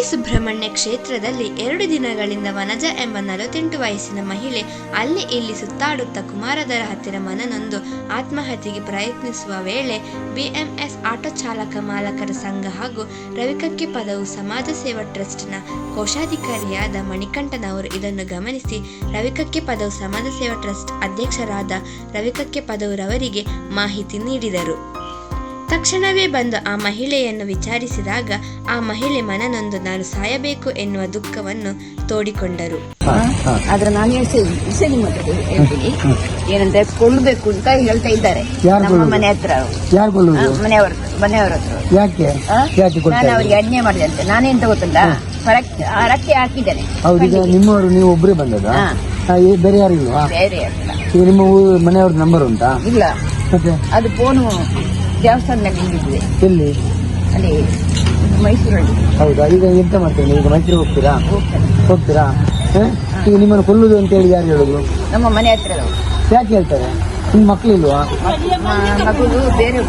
ಕುಕ್ಕೆ ಸುಬ್ರಹ್ಮಣ್ಯ ಕ್ಷೇತ್ರದಲ್ಲಿ ಎರಡು ದಿನಗಳಿಂದ ವನಜ ಎಂಬ ನಲವತ್ತೆಂಟು ವಯಸ್ಸಿನ ಮಹಿಳೆ ಅಲ್ಲಿ ಇಲ್ಲಿ ಸುತ್ತಾಡುತ್ತಾ ಕುಮಾರದರ ಹತ್ತಿರ ಮನನೊಂದು ಆತ್ಮಹತ್ಯೆಗೆ ಪ್ರಯತ್ನಿಸುವ ವೇಳೆ ಬಿಎಂಎಸ್ ಆಟೋ ಚಾಲಕ ಮಾಲಕರ ಸಂಘ ಹಾಗೂ ರವಿಕಕ್ಕೆ ಪದವು ಸಮಾಜ ಸೇವಾ ಟ್ರಸ್ಟ್ನ ಕೋಶಾಧಿಕಾರಿಯಾದ ಮಣಿಕಂಠನವರು ಇದನ್ನು ಗಮನಿಸಿ, ರವಿಕಕ್ಕೆ ಪದವು ಸಮಾಜ ಸೇವಾ ಟ್ರಸ್ಟ್ ಅಧ್ಯಕ್ಷರಾದ ರವಿಕಕ್ಕೆ ಪದವುರವರಿಗೆ ಮಾಹಿತಿ ನೀಡಿದರು. ತಕ್ಷಣವೇ ಬಂದು ಆ ಮಹಿಳೆಯನ್ನು ವಿಚಾರಿಸಿದಾಗ ಆ ಮಹಿಳೆ ಮನನೊಂದು ನಾನು ಸಾಯಬೇಕು ಎನ್ನುವ ದುಃಖವನ್ನು ತೋಡಿಕೊಂಡರು. ಆದ್ರೆ ನಾನು ಹೇಳ್ತೀನಿ. ಏನಂದ್ರೆ ಕೊಳ್ಬೇಕು ಅಂತ ಹೇಳ್ತಾ ಇದ್ದಾರೆ. ಯಾರು ನಮ್ಮ? ಮನೆ ಹತ್ರ. ಮನೆಯವ್ರ ಮನೆಯವ್ರ ಹತ್ರ. ನಾನು ಅವರಿಗೆ ಅನ್ಯಾಯ ಮಾಡಿದೆ ಅಂತ. ನಾನೆಂತ ಗೊತ್ತಲ್ಲ ಹೊರಕ್ಕೆ ಹಾಕಿದ್ದೇನೆ. ನಿಮ್ಮವರು ನೀವು ಒಬ್ಬರೇ ಬಂದದ. ಬೇರೆ ಯಾರು ಇಲ್ವಾ? ಬೇರೆ ನಿಮ್ಮ ಮನೆಯವ್ರ ನಂಬರ್ ಉಂಟಾ? ಇಲ್ಲ. ಅದು ಫೋನು ದೇವಸ್ಥಾನದಲ್ಲಿ ಎಲ್ಲಿ? ಅಲ್ಲಿ ಮೈಸೂರಲ್ಲಿ. ಹೌದಾ? ಈಗ ಎಂತ ಮಾಡ್ತೇನೆ? ಈಗ ಮೈಸೂರು ಹೋಗ್ತೀರಾ? ಹೋಗ್ತಾರೆ? ಈಗ ನಿಮ್ಮನ್ನು ಕೊಲ್ಲುದು ಅಂತ ಹೇಳಿ ಯಾರು ಹೇಳುದು? ನಮ್ಮ ಮನೆ ಹತ್ರ ಯಾಕೆ ಹೇಳ್ತಾರೆ? ನಿಮ್ ಮಕ್ಳು ಇಲ್ವಾ? ಮಗಳು ಬೇರೆ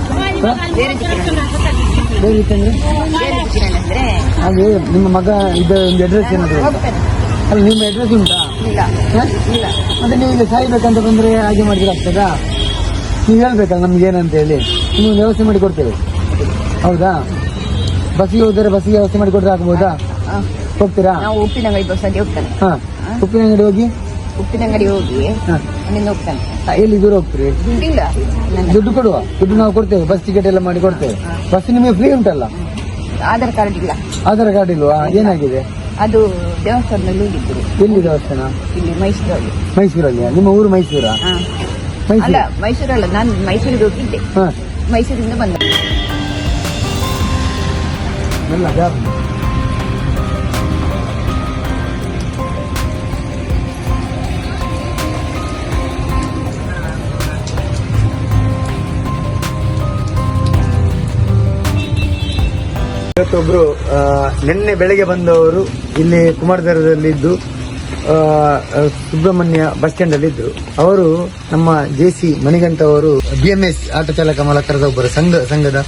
ಬೇರೆ ಇತ್ತಂದ್ರೆ ಹಾಗೆ ನಿಮ್ಮ ಮಗ ಇದ್ದ ಒಂದು ಅಡ್ರೆಸ್ ಏನಾದ್ರು ಅಲ್ಲಿ ನಿಮ್ಮ ಅಡ್ರೆಸ್ ಉಂಟಾ? ಇಲ್ಲ. ಇಲ್ಲ. ಮತ್ತೆ ನೀವು ಇಲ್ಲಿ ಸಾಯ್ಬೇಕಂತ ಬಂದ್ರೆ ಹಾಗೆ ಮಾಡಿದ್ರೆ ಆಗ್ತದಾ? ನೀವು ಹೇಳ್ಬೇಕಲ್ಲ ನಮ್ಗೆ ಏನಂತ ಹೇಳಿ. ನೀವು ವ್ಯವಸ್ಥೆ ಮಾಡಿ ಕೊಡ್ತೇವೆ. ಹೌದಾ? ಬಸ್ಸಿಗೆ ಹೋದರೆ ಬಸ್ಸಿಗೆ ವ್ಯವಸ್ಥೆ ಮಾಡಿ ಕೊಟ್ಟರೆ ಆಗ್ಬೋದಾ? ಹೋಗ್ತೀರಾ? ನಾವು ಉಪಿನಂಗಡಿ ಬಸ್ ಅಲ್ಲಿ ಹೋಗ್ತಾನೆ. ಹಾ. ಉಪ್ಪಿನ ಅಂಗಡಿ ಹೋಗಿ? ಉಪ್ಪಿನಂಗಡಿ ಹೋಗಿ ಹಾ. ಅಲ್ಲಿಂದ ಹೋಗ್ತಾನೆ. ಹಾ, ಎಲ್ಲಿ ದೂರ ಹೋಗ್ತೀರಿ? ದುಡ್ಡಿಲ್ಲ. ನನ್ನ ದುಡ್ಡು ಕೊಡುವ? ದುಡ್ಡು ನಾವು ಕೊಡ್ತೇವೆ. ಬಸ್ ಟಿಕೆಟ್ ಎಲ್ಲ ಮಾಡಿ ಕೊಡ್ತೇವೆ. ಬಸ್ ನಿಮಗೆ ಫ್ರೀ ಉಂಟಲ್ಲ? ಆಧಾರ್ ಕಾರ್ಡ್ ಇಲ್ಲ. ಆಧಾರ್ ಕಾರ್ಡ್ ಇಲ್ವಾ? ಏನಾಗಿದೆ? ಅದು ದೇವಸ್ಥಾನದಲ್ಲಿ ಹೋಗಿದ್ರು ಎಲ್ಲಿ ದೇವಸ್ಥಾನ? ಇಲ್ಲಿ ಮೈಸೂರಲ್ಲಿ. ಮೈಸೂರಲ್ಲಿ. ನಿಮ್ಮ ಊರು ಮೈಸೂರಾ? ಹಾ. ಅಲ್ಲ ಮೈಸೂರು ಮೈಸೂರಲ್ಲ ನಾನು ಮೈಸೂರಿಗೆ ಹೋಗಿದ್ದೆ. ಹಾ. ಮೈಸೂರಿಂದ ಬಂದ. ಇವತ್ತೊಬ್ರು ಆ, ನಿನ್ನೆ ಬೆಳಗ್ಗೆ ಬಂದವರು ಇಲ್ಲಿ ಕುಮಾರಧಾರದಲ್ಲಿದ್ದು ಸುಬ್ರಹ್ಮಣ್ಯ ಬಸ್ ಸ್ಟ್ಯಾಂಡ್ ಅಲ್ಲಿ ಇದ್ರು. ಅವರು ನಮ್ಮ ಜೆ ಸಿ ಮಣಿಗಂಟ ಅವರು ಬಿಎಂಎಸ್ ಆಟೋ ಚಾಲಕ ಮಾಲಕರದ ಒಬ್ಬರು, ಸಂಘ, ಸಂಘದ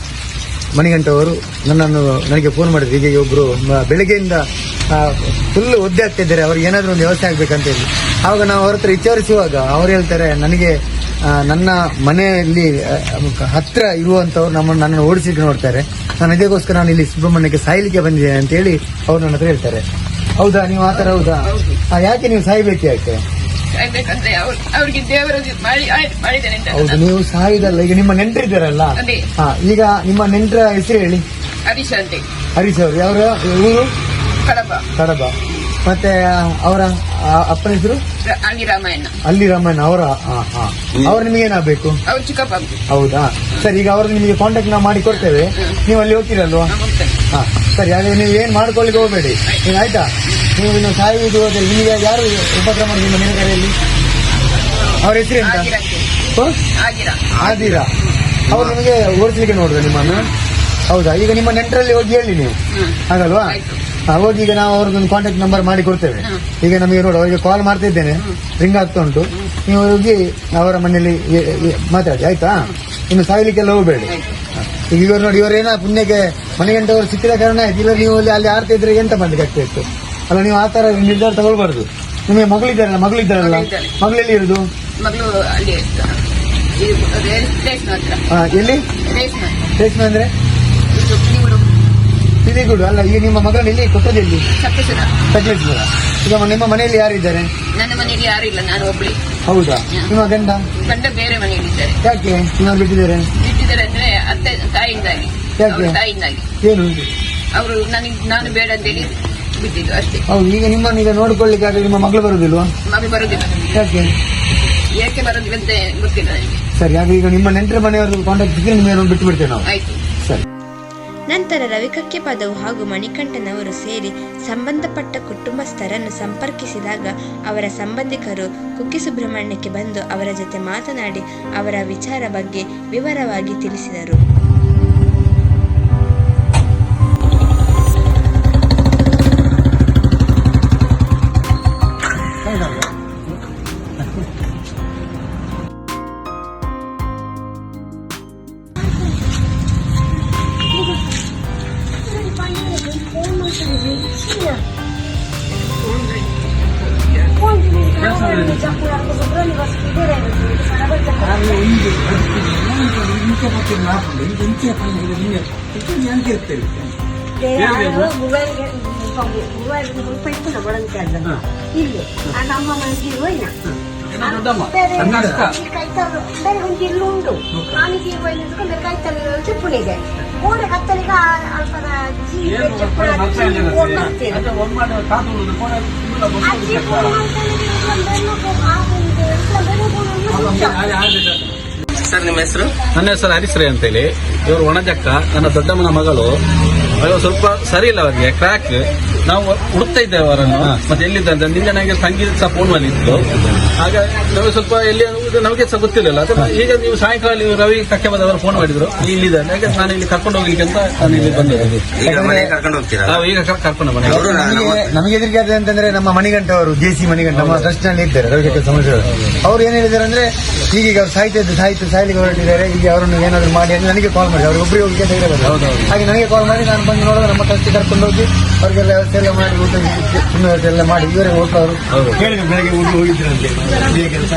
ಮಣಿಗಂಟ ಅವರು ನನ್ನನ್ನು ನನಗೆ ಫೋನ್ ಮಾಡಿದ್ರು. ಹೀಗೆ ಒಬ್ರು, ಮ- ಬೆಳಗ್ಗೆಯಿಂದ ಫುಲ್ ಒದ್ದೆ ಆಗ್ತಾ ಇದ್ದಾರೆ. ಅವ್ರಿಗೆ ಏನಾದ್ರೂ ಒಂದು ವ್ಯವಸ್ಥೆ ಆಗ್ಬೇಕಂತ ಹೇಳಿ. ಆವಾಗ ನಾವು ಅವ್ರ ಹತ್ರ ವಿಚಾರಿಸುವಾಗ ಅವ್ರು ಹೇಳ್ತಾರೆ, ನನಗೆ ನನ್ನ ಮನೆಯಲ್ಲಿ ಹತ್ರ ಇರುವಂತವ್ರು ನಮ್ಮನ್ನು, ನನ್ನನ್ನು ಓಡಿಸಿಟ್ಟು ನೋಡ್ತಾರೆ. ನಾನು ಇದಕ್ಕೋಸ್ಕರ ನಾನು ಇಲ್ಲಿ ಸುಬ್ರಹ್ಮಣ್ಯಕ್ಕೆ ಸಾಯ್ಲಿಕ್ಕೆ ಬಂದಿದ್ದೇನೆ ಅಂತ ಹೇಳಿ ಅವ್ರು ನನ್ನ ಹತ್ರ ಹೇಳ್ತಾರೆ. ಹೌದಾ? ನೀವು ಆತರ ಹೌದಾ? ಆ, ಯಾಕೆ ನೀವು ಸಾಯ್ಬೇಕು ಯಾಕೆ? ಸಾಯ್ಬೇಕಂದ್ರೆ ಅವ್ರ್- ಅವ್ರಿಗೆ ದೇವರು ಮಾಡಿ ಆಯ್ತು ಮಾಡಿದ್ದೇನೆ ಅಂತ ಹೌದು ನೀವು ಸಾಯುದಲ್ಲ ಈಗ ನಿಮ್ಮ ನೆಂಟರಿದ್ದಾರಲ್ಲ? ಅದೇ. ಹಾ ಈಗ ನಿಮ್ಮ ನೆಂಟರ ಹೆಸರು ಹೇಳಿ. ಹರೀಶ್ ಅಂತೆ. ಹರೀಶ್ ಅವರು. ಅವರ ಊರು ಕಡಬ. ಕಡಬ. ಮತ್ತೆ ಅವರ ಅಪ್ಪನ ಹೆಸರು? ರ- ಅಲ್ಲಿ ರಾಮಾಯಣ. ಅಲ್ಲಿ ರಾಮಣ್ಣ ಅವರ ಹಾ. ಹಾ ಅವ್ರು ನಿಮಗೆ ಏನಾಗಬೇಕು? ಅವ್ರು ಚಿಕ್ಕಪ್ಪ. ಹೌದಾ? ಸರಿ ಈಗ ಅವರು ನಿಮಗೆ ಕಾಂಟ್ಯಾಕ್ಟ್ ನಾವು ಮಾಡಿ ಕೊಡ್ತೇವೆ. ನೀವು ಅಲ್ಲಿ ಹೋಗ್ತೀರಲ್ವಾ? ಹಾ ಸರಿ ಹಾಗೆ ನೀವು ಏನ್ ಮಾಡ್ಕೊಳ್ಳಿಕ್ಕೆ ಹೋಗ್ಬೇಡಿ. ನೀವು ಆಯ್ತಾ? ನೀವು ಇನ್ನು ಸಾಯುವುದು ಹೋದ್ರೆ ನಿಮಗೆ ಯಾರು ಉಪಕ್ರಮ ನಿಮ್ಮ ಮನೆ ಕರೆಯಲ್ಲಿ ಅವ್ರ ಹೆಸರು ಎಂತ? ಆಗಿರ ಅಂತೆ ಆದಿರಾ ಅವ್ರು ನಿಮಗೆ ಓಡಿಸ್ಲಿಕ್ಕೆ ನೋಡಿದ್ರು ನಿಮ್ಮನ್ನು ಹೌದಾ? ಈಗ ನಿಮ್ಮ ನೆಂಟರಲ್ಲಿ ಹೋಗಿ ಹೇಳಿ ನೀವು. ಹಾಗಲ್ವಾ. ಹೋಗಿ ಈಗ ನಾವು ಅವ್ರದ್ದೊಂದು ಕಾಂಟ್ಯಾಕ್ಟ್ ನಂಬರ್ ಮಾಡಿ ಕೊಡ್ತೇವೆ. ಈಗ ನಮಗೆ ನೋಡಿ ಅವರಿಗೆ ಕಾಲ್ ಮಾಡ್ತಾ ಇದ್ದೇನೆ ರಿಂಗ್ ಆಗ್ತಾ ಉಂಟು. ನೀವು ಹೋಗಿ ಅವರ ಮನೆಯಲ್ಲಿ ಮಾತಾಡಿ ಆಯ್ತಾ? ಇನ್ನು ಸಾಯ್ಲಿಕ್ಕೆಲ್ಲ ಹೋಗಬೇಡಿ. ಈಗ ಇವರು ನೋಡಿ ಇವರೇನ ಪುಣ್ಯಕ್ಕೆ ಮನೆಗಂಟವರು ಸಿಕ್ಕಿದ ಕಾರಣ ಇವರು ಇಲ್ಲ ನೀವು ಅಲ್ಲಿ ಅಲ್ಲಿ ಆಡ್ತಾ ಇದ್ರೆ ಎಂತ ಮಾಡ್ಲಿಕ್ಕೆ ಆಗ್ತಾ ಇತ್ತು? ಅಲ್ಲ ನೀವು ಆ ತರ ನಿರ್ಧಾರ ತಗೊಳ್ಬಾರ್ದು. ನಿಮಗೆ ಮಗಳಿದ್ದಾರಲ್ಲ ಮಗಳಿದ್ದಾರಲ್ಲ? ಮಗಳು ಮಗಳೆಲ್ಲಿ ಇರುದು? ಮಗಳು ಅಲ್ಲಿ ಎಲ್ಲಿ? ರೇಷ್ಮೆ. ಅಂದ್ರೆ? ಸಿದಿಗುಡು ಕಿಡಿಗುಡು ಅಲ್ಲ ಈಗ ನಿಮ್ಮ ಮಗಳನ್ನು ಇಲ್ಲಿ ಕೊಟ್ಟದಲ್ಲಿ ಸಕಲೇಶ್ವರ ಈಗ ನಿಮ್ಮ ಮನೆಯಲ್ಲಿ ಯಾರಿದ್ದಾರೆ? ನನ್ನ ಮನೆಯಲ್ಲಿ ಯಾರು ಇಲ್ಲ ನಾನು ಒಬ್ಳಿ. ಹೌದಾ? ನಿಮ್ಮ ಗಂಡ? ಗಂಡ ಬೇರೆ ಮನೆಯಲ್ಲಿದ್ದಾರೆ ಯಾಕೆ? ನೀವು ಬಿಟ್ಟಿದ್ದಾರೆ? ಬಿಟ್ಟಿದ್ದಾರೆ ಅಂದ್ರೆ ಅತ್ತೆ ತಾಯಿಯಿಂದಾಗಿ. ಯಾಕೆ? ಅವ್ರ ತಾಯಿಯಿಂದಾಗಿ. ಏನು ಅವರು ನನಗೆ ನಾನು ಬೇಡ ಅಂತೇಳಿ ಬಿಟ್ಟಿದ್ದು ಅಷ್ಟೇ. ಹೌದು ಈಗ ನಿಮ್ಮನ್ನು ಈಗ ನೋಡ್ಕೊಳ್ಳಿಕ್ಕೆ ಆದ್ರೆ ನಿಮ್ಮ ಮಗಳು ಬರುದಿಲ್ವಾ? ಮಗು ಬರುದಿಲ್ಲ ಯಾಕೆ? ಏಕೆ ಬರೋದಿಲ್ಲ ಅಂತ ಗೊತ್ತಿಲ್ಲ ನನಗೆ. ಸರಿ ಹಾಗೆ ಈಗ ನಿಮ್ಮ ನೆಂಟರ ಮನೆಯವರು ಕಾಂಟ್ಯಾಕ್ಟ್ ಸಿಕ್ಕರೆ ನಿಮಗೆ ಬಿಟ್ಟು ಬಿಡ್ತೇವೆ ನಾವು. ಆಯ್ತು. ನಂತರ ರವಿಕಕ್ಕೆ ಪದವು ಹಾಗೂ ಮಣಿಕಂಠನವರು ಸೇರಿ ಸಂಬಂಧಪಟ್ಟ ಕುಟುಂಬಸ್ಥರನ್ನು ಸಂಪರ್ಕಿಸಿದಾಗ ಅವರ ಸಂಬಂಧಿಕರು ಕುಕ್ಕಿ ಸುಬ್ರಹ್ಮಣ್ಯಕ್ಕೆ ಬಂದು ಅವರ ಜೊತೆ ಮಾತನಾಡಿ ಅವರ ವಿಚಾರ ಬಗ್ಗೆ ವಿವರವಾಗಿ ತಿಳಿಸಿದರು. China. Mądrzy z gałami, dziakularko, zabroni was w górę. ఇంకే పక్కన రాకుండా ఇది ఇంకే పని ఇక్కడ నేను చెప్తాను ಮೂವತ್ತು ರೂಪಾಯಿ ಬಡಂತ ಇಲ್ಲಿ ಆ ನಮ್ಮ ಮನೆಗೆ ಹೋಯ್ನ ಕಾಯ್ತಾ ಬೇರೆ ಒಂದು ಇಲ್ಲುಂಡು ಆನೆಗೆ ಹೋಯ್ನ ಕಾಯ್ತಾ ಪುಣಿಗೆ ಸರ್? ನಿಮ್ಮ ಹೆಸರು? ನನ್ನ ಹೆಸರು ಹರಿಶ್ರೀ ಅಂತೇಳಿ. ಇವರು ಒಣಜಕ್ಕ ನನ್ನ ದೊಡ್ಡಮ್ಮನ ಮಗಳು. ಅಯ್ಯೋ ಸ್ವಲ್ಪ ಸರಿ ಇಲ್ಲ ಅವರಿಗೆ ಕ್ರ್ಯಾಕ್ ನಾವು ಹುಡುಕ್ತಾ ಇದ್ದೇವೆ ಅವರನ್ನು. ಮತ್ತೆ ಎಲ್ಲಿದ್ದ ಅಂತ ನಿನ್ನೆ ನನಗೆ ಸಂಗೀತ ಸಹ ಫೋನ್ ಬಂದಿತ್ತು ಆಗ ನಾವು ಸ್ವಲ್ಪ ಎಲ್ಲಿ ನಮಗೆ ಸಹ ಗೊತ್ತಿರಲಿಲ್ಲ. ಅದು ಈಗ ನೀವು ಸಾಯಂಕಾಲ ನೀವು ರವಿ ಕಕ್ಕೆ ಬಂದವರು ಫೋನ್ ಮಾಡಿದ್ರು ಇಲ್ಲಿದ್ದಾರೆ. ಹಾಗೆ ನಾನು ಇಲ್ಲಿ ಕರ್ಕೊಂಡು ಹೋಗ್ಲಿಕ್ಕೆ ಅಂತ ನಾನು ಇಲ್ಲಿ ಬಂದೆ. ಈಗ ಮನೆಗೆ ಕರ್ಕೊಂಡು ಹೋಗ್ತೀರಾ? ನಾವು ಈಗ ಕರ್ಕೊಂಡು ನಮಗೆ ಎದುರಿಗೆ ಆದ್ರೆ ಅಂತಂದ್ರೆ ನಮ್ಮ ಮಣಿಗಂಟ ಅವರು ಜೆ ಸಿ ಮಣಿಗಂಟ ನಮ್ಮ ಟ್ರಸ್ಟ್ನಲ್ಲಿ ಇದ್ದಾರೆ ರವಿಶಂಕರ್ ಸಮಸ್ಯೆ ಅವ್ರು ಏನ್ ಹೇಳಿದ್ದಾರೆ ಅಂದ್ರೆ ಈಗೀಗ ಅವ್ರು ಸಾಹಿತ್ಯದ ಸಾಹಿತ್ಯ ಸಾಯ್ಲಿಕ್ಕೆ ಹೊರಟಿದ್ದಾರೆ ಈಗ ಅವರನ್ನು ಏನಾದ್ರು ಮಾಡಿ ಅಂತ ನನಗೆ ಕಾಲ್ ಮಾಡಿ ಅವ್ರಿಗೆ ಒಬ್ಬರಿಗೆ ಹೋಗಿ ಹಾಗೆ ನನಗೆ ಕಾಲ್ ಮಾಡಿ ನಾನು ಬಂದು ನೋಡುವಾಗ ನಮ್ಮ ಟ್ರಸ್ಟ್ ಕರ್ಕೊಂಡು ಹೋಗಿ ಅವ್ರಿಗೆಲ್ಲ ವ್ಯವಸ್ಥೆ ಎಲ್ಲ ಮಾಡಿ ಊಟ ಎಲ್ಲ ಮಾಡಿ ಇವರೇ ಅವರು ಹೇಳಿದ್ರು ಬೆಳಗ್ಗೆ ಊಟ ಹೋಗಿದ್ರಂತೆ ಹೀಗೆ ಕೆಲಸ.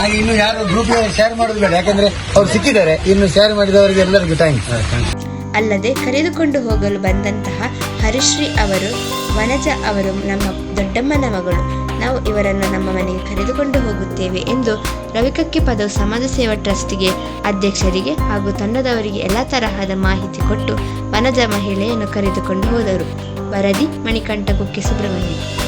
ಹಾಗೆ ಇನ್ನು ಯಾರು ಗ್ರೂಪ್ ಶೇರ್ ಮಾಡೋದು ಬೇಡ. ಯಾಕಂದ್ರೆ ಅವ್ರು ಸಿಕ್ಕಿದ್ದಾರೆ. ಇನ್ನು ಶೇರ್ ಮಾಡಿದವರಿಗೆ ಎಲ್ಲರಿಗೂ ಥ್ಯಾಂಕ್ಸ್ ಅಲ್ಲದೆ ಕರೆದುಕೊಂಡು ಹೋಗಲು ಬಂದಂತಹ ಹರಿಶ್ರೀ ಅವರು ವನಜ ಅವರು ನಮ್ಮ ದೊಡ್ಡಮ್ಮನ ಮಗಳು. ನಾವು ಇವರನ್ನು ನಮ್ಮ ಮನೆಗೆ ಕರೆದುಕೊಂಡು ಹೋಗುತ್ತೇವೆ ಎಂದು ರವಿಕಕ್ಕೆ ಪದವು ಸಮಾಜ ಸೇವಾ ಟ್ರಸ್ಟ್ಗೆ ಅಧ್ಯಕ್ಷರಿಗೆ ಹಾಗೂ ತಂಡದವರಿಗೆ ಎಲ್ಲ ತರಹದ ಮಾಹಿತಿ ಕೊಟ್ಟು ವನಜ ಮಹಿಳೆಯನ್ನು ಕರೆದುಕೊಂಡು ಹೋದರು. ವರದಿ ಮಣಿಕಂಠ ಕುಕ್ಕೆ ಸುಬ್ರಹ್ಮಣ್ಯ.